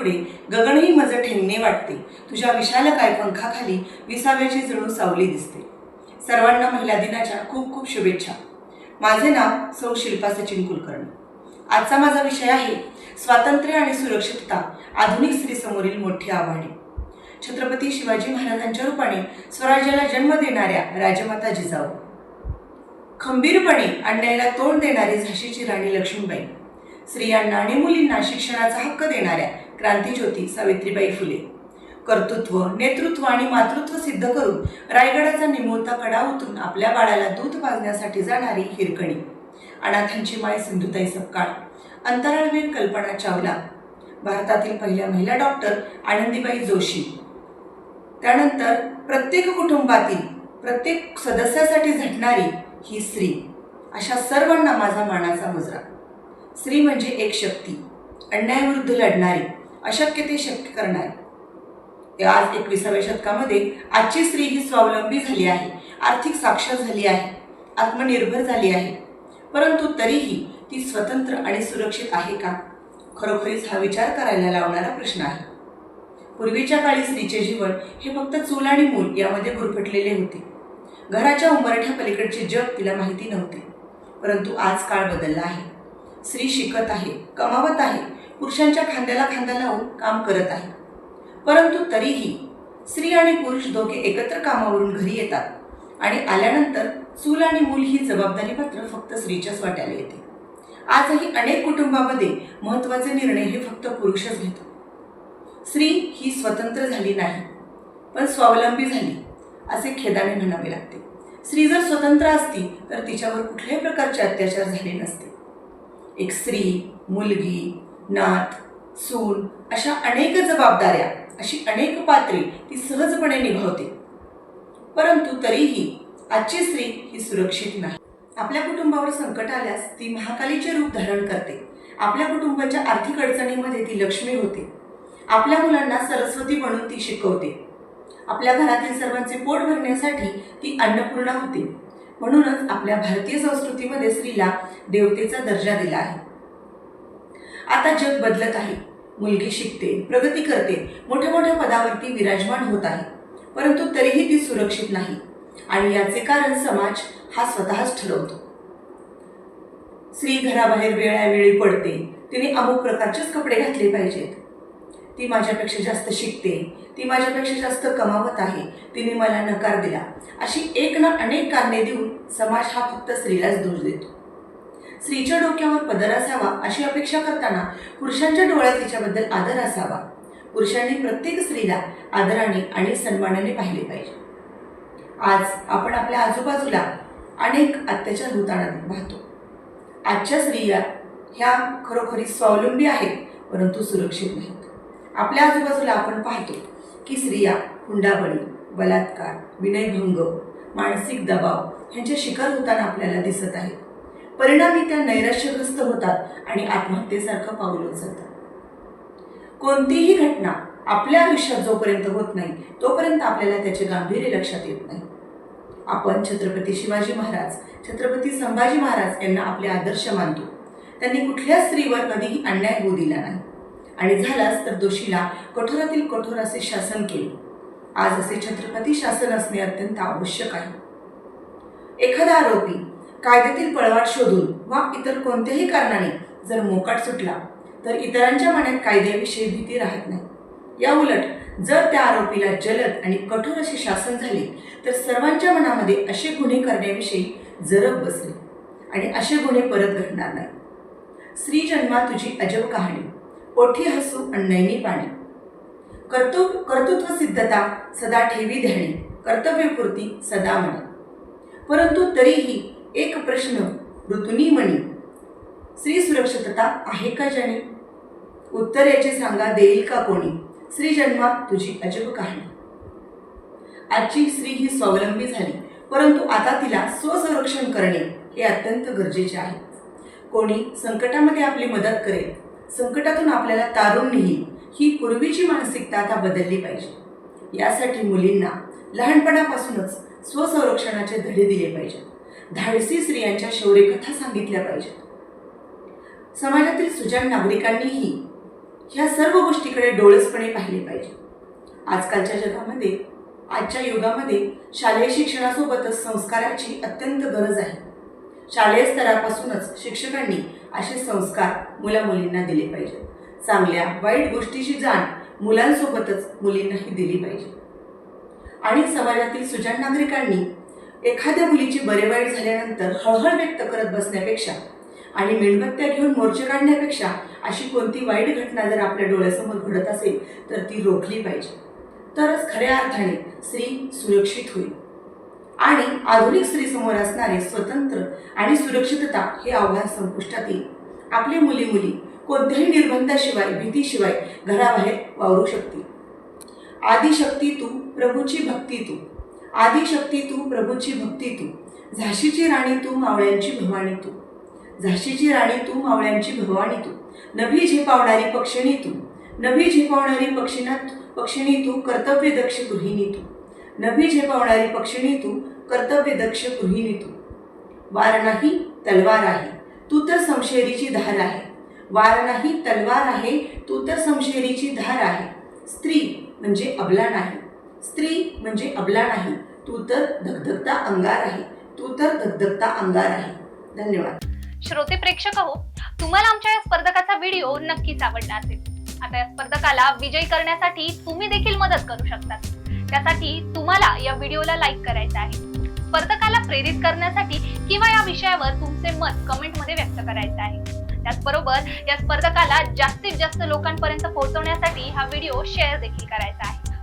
पुढे गगनही मज ठेंगणे वाटते. तुझ्या विशाल काय पंखाखाली विसाव्याची जणू सावली दिसते. सर्वांना महिला दिनाच्या खूप खूप शुभेच्छा. माझे नाव सौ शिल्पा सचिन कुलकर्णी. आजचा माझा विषय आहे स्वातंत्र्य आणि सुरक्षितता आधुनिक स्त्रीसमोरील मोठी आव्हाने. छत्रपती शिवाजी महाराजांच्या रूपाने स्वराज्याला जन्म देणाऱ्या राजमाता जिजाऊ. खंबीरपणे अन्यायाला तोंड देणारी झाशीची राणी लक्ष्मीबाई. स्त्रियांना आणि मुलींना शिक्षणाचा हक्क देणाऱ्या क्रांतीज्योती सावित्रीबाई फुले. कर्तृत्व नेतृत्व आणि मातृत्व सिद्ध करून रायगडाचा निमुळता कडा उतरून आपल्या बाळाला दूध पाजण्यासाठी जाणारी हिरकणी. अनाथांची माय सिंधुताई सपकाळ. अंतराळवीर कल्पना चावला. भारतातील पहिल्या महिला डॉक्टर आनंदीबाई जोशी. त्यानंतर प्रत्येक कुटुंबातील प्रत्येक सदस्यासाठी झटणारी ही स्त्री. अशा सर्वांना माझा मानाचा मुजरा. स्त्री म्हणजे एक शक्ती. अन्यायाविरुद्ध लढणारी. अशक्य ते शक्य करणार. ते आज एकविसाव्या शतकामध्ये आजची स्त्री ही स्वावलंबी झाली आहे आर्थिक साक्षर झाली आहे आत्मनिर्भर झाली आहे. परंतु तरीही ती स्वतंत्र आणि सुरक्षित आहे का? खरोखरीच हा विचार करायला लावणारा प्रश्न आहे. पूर्वीच्या काळी स्त्रीचे जीवन हे फक्त चूल आणि मूल यामध्ये गुरफटलेले होते. घराच्या उंबरठ्या पलीकडचे जग तिला माहिती नव्हते. परंतु आज काळ बदलला आहे. स्त्री शिकत आहे कमावत आहे पुरुषांच्या खांद्याला खांदा लावून काम करत आहे. परंतु तरीही स्त्री आणि पुरुष दोघे एकत्र कामावरून घरी येतात आणि आल्यानंतर चूल आणि मूल ही जबाबदारी मात्र फक्त स्त्रीच्याच वाट्याला येते. आजही अनेक कुटुंबामध्ये महत्त्वाचे निर्णय हे फक्त पुरुषच घेतो स्त्री ही स्वतंत्र झाली नाही पण स्वावलंबी झाली असे खेदाने म्हणावे लागते. स्त्री जर स्वतंत्र असती तर तिच्यावर कुठल्याही प्रकारचे अत्याचार झाले नसते. एक स्त्री मुलगी नात सून अशा अनेक जबाबदाऱ्या अशी अनेक पात्रे ती सहजपणे निभावते. परंतु तरीही आजची स्त्री ही सुरक्षित नाही. आपल्या कुटुंबावर संकट आल्यास ती महाकालीचे रूप धारण करते. आपल्या कुटुंबाच्या आर्थिक अडचणीमध्ये ती लक्ष्मी होते. आपल्या मुलांना सरस्वती म्हणून ती शिकवते. आपल्या घरातील सर्वांचे पोट भरण्यासाठी ती अन्नपूर्णा होते. म्हणूनच आपल्या भारतीय संस्कृतीमध्ये स्त्रीला देवतेचा दर्जा दिला आहे. आता जग बदलत आहे. मुलगी शिकते प्रगती करते मोठ्या मोठ्या पदावरती विराजमान होत आहे. परंतु तरीही ती सुरक्षित नाही. आणि याचे कारण समाज हा स्वतःच ठरवतो. स्त्री घराबाहेर वेळावेळी पडते. तिने अमुक प्रकारचेच कपडे घातले पाहिजेत. ती माझ्यापेक्षा जास्त शिकते. ती माझ्यापेक्षा जास्त कमावत आहे. तिने मला नकार दिला. अशी एक ना अनेक कारणे देऊन समाज हा फक्त स्त्रीलाच दोष देतो. स्त्रीच्या डोक्यावर पदर असावा अशी अपेक्षा करताना पुरुषांच्या डोळ्यात तिच्याबद्दल आदर असावा. पुरुषांनी प्रत्येक स्त्रीला आदराने आणि सन्मानाने पाहिले पाहिजे. आज आपण आपल्या आजूबाजूला अनेक अत्याचार होताना पाहतो. आजच्या स्त्रिया ह्या खरोखरी स्वावलंबी आहेत परंतु सुरक्षित नाहीत. आपल्या आजूबाजूला आपण पाहतो की स्त्रिया हुंडाबळी बलात्कार विनयभंग मानसिक दबाव ह्यांचे शिकार होताना आपल्याला दिसत आहे परिणामी त्या नैराश्यग्रस्त होतात आणि आत्महत्येसारखं पाऊल उचलतात कोणतीही घटना आपल्या आयुष्यात जोपर्यंत होत नाही तोपर्यंत आपल्याला त्याचे गांभीर्य लक्षात येत नाही. आपण छत्रपती शिवाजी महाराज छत्रपती संभाजी महाराज यांना आपले आदर्श मानतो. त्यांनी कुठल्याच स्त्रीवर कधीही अन्याय होऊ दिला नाही. आणि झालाच तर दोषीला कठोरातील कठोर असे शासन केले. आज असे छत्रपती शासन असणे अत्यंत आवश्यक आहे. एखादा आरोपी कायद्यातील पळवाट शोधून वा इतर कोणत्याही कारणाने जर मोकाट सुटला तर इतरांच्या मनात कायद्याविषयी भीती राहत नाही. या उलट जर त्या आरोपीला जलद आणि कठोर असे शासन झाले तर सर्वांच्या मनामध्ये असे गुन्हे करण्याविषयी जरब बसले आणि असे गुन्हे परत घडणार नाही. स्त्री जन्मा तुझी अजब कहाणी. ओठी हसू अण्णैनी पाणी. कर्तु कर्तृत्व सिद्धता सदा ठेवी ध्यानी. कर्तव्यपूर्ती सदा म्हणे परंतु तरीही एक प्रश्न ऋतुनी मणी. स्त्री सुरक्षितता आहे का ज्याने? उत्तर याची सांगा देईल का कोणी? स्त्री जन्मा तुझी अजब कहाणी. आजची स्त्री ही स्वावलंबी झाली परंतु आता तिला स्वसंरक्षण करणे हे अत्यंत गरजेचे आहे. कोणी संकटामध्ये आपली मदत करेल संकटातून आपल्याला तारून नेईल ही पूर्वीची मानसिकता आता बदलली पाहिजे. यासाठी मुलींना लहानपणापासूनच स्वसंरक्षणाचे धडे दिले पाहिजेत. धाडसी स्त्रियांच्या शौर्यकथा सांगितल्या पाहिजेत. समाजातील सुजाण नागरिकांनीही ह्या सर्व गोष्टीकडे डोळसपणे पाहिले पाहिजे. आजकालच्या जगामध्ये आजच्या युगामध्ये शालेय शिक्षणासोबतच संस्काराची अत्यंत गरज आहे. शालेय स्तरापासूनच शिक्षकांनी असे संस्कार मुलामुलींना दिले पाहिजेत. चांगल्या वाईट गोष्टीची जाण मुलांसोबतच मुलींनाही दिली पाहिजे. आणि समाजातील सुजाण नागरिकांनी एखाद्या मुलीची बरे वाईट झाल्यानंतर हळहळ व्यक्त करत बसण्यापेक्षा आणि मेणबत्त्या घेऊन मोर्चे काढण्यापेक्षा अशी कोणती वाईट घटना जर आपल्या डोळ्यासमोर घडत असेल तर ती रोखली पाहिजे. तरच खऱ्या अर्थाने स्त्री सुरक्षित होईल. आणि आधुनिक स्त्रीसमोर असणारे स्वतंत्र आणि सुरक्षितता हे आव्हान संपुष्टात येईल आपली मुली मुली कोणत्याही निर्बंधाशिवाय भीतीशिवाय घराबाहेर वावरू शकतील. आदिशक्ती तू प्रभूची भक्ती तू. आदिशक्ती तू प्रभूची भक्ती तू. झाशीची राणी तू मावळ्यांची भवानी तू. झाशीची राणी तू मावळ्यांची भवानी तू. नभी झेपावणारी पक्षिणी तू. नभी झेपावणारी पक्षिणा पक्षिणी तू कर्तव्य दक्ष गृहिणी तू. नभी झेपावणारी पक्षिणी तू कर्तव्य दक्ष गृहिणी तू. वार नाही तलवार आहे. तू तर समशेरीची धार आहे. वार नाही तलवार आहे. तू तर समशेरीची धार आहे. स्त्री म्हणजे अबला नाही. स्त्री म्हणजे अबला नाही तू तर धगधगता अंगार आहे तू तर धगधगता अंगार आहे. धन्यवाद. श्रोते प्रेक्षक हो तुम्हाला आमच्या या स्पर्धकाचा व्हिडिओ नक्कीच आवडला असेल. आता या स्पर्धकाला विजयी करण्यासाठी तुम्ही देखील मदत करू शकता. त्यासाठी तुम्हाला या व्हिडिओला लाईक करायचं आहे. स्पर्धकाला प्रेरित करण्यासाठी किंवा या विषयावर तुमचे मत कमेंटमध्ये व्यक्त करायचे आहे. त्याचबरोबर या स्पर्धकाला जास्तीत जास्त लोकांपर्यंत पोहोचवण्यासाठी हा व्हिडिओ शेअर देखील करायचा आहे.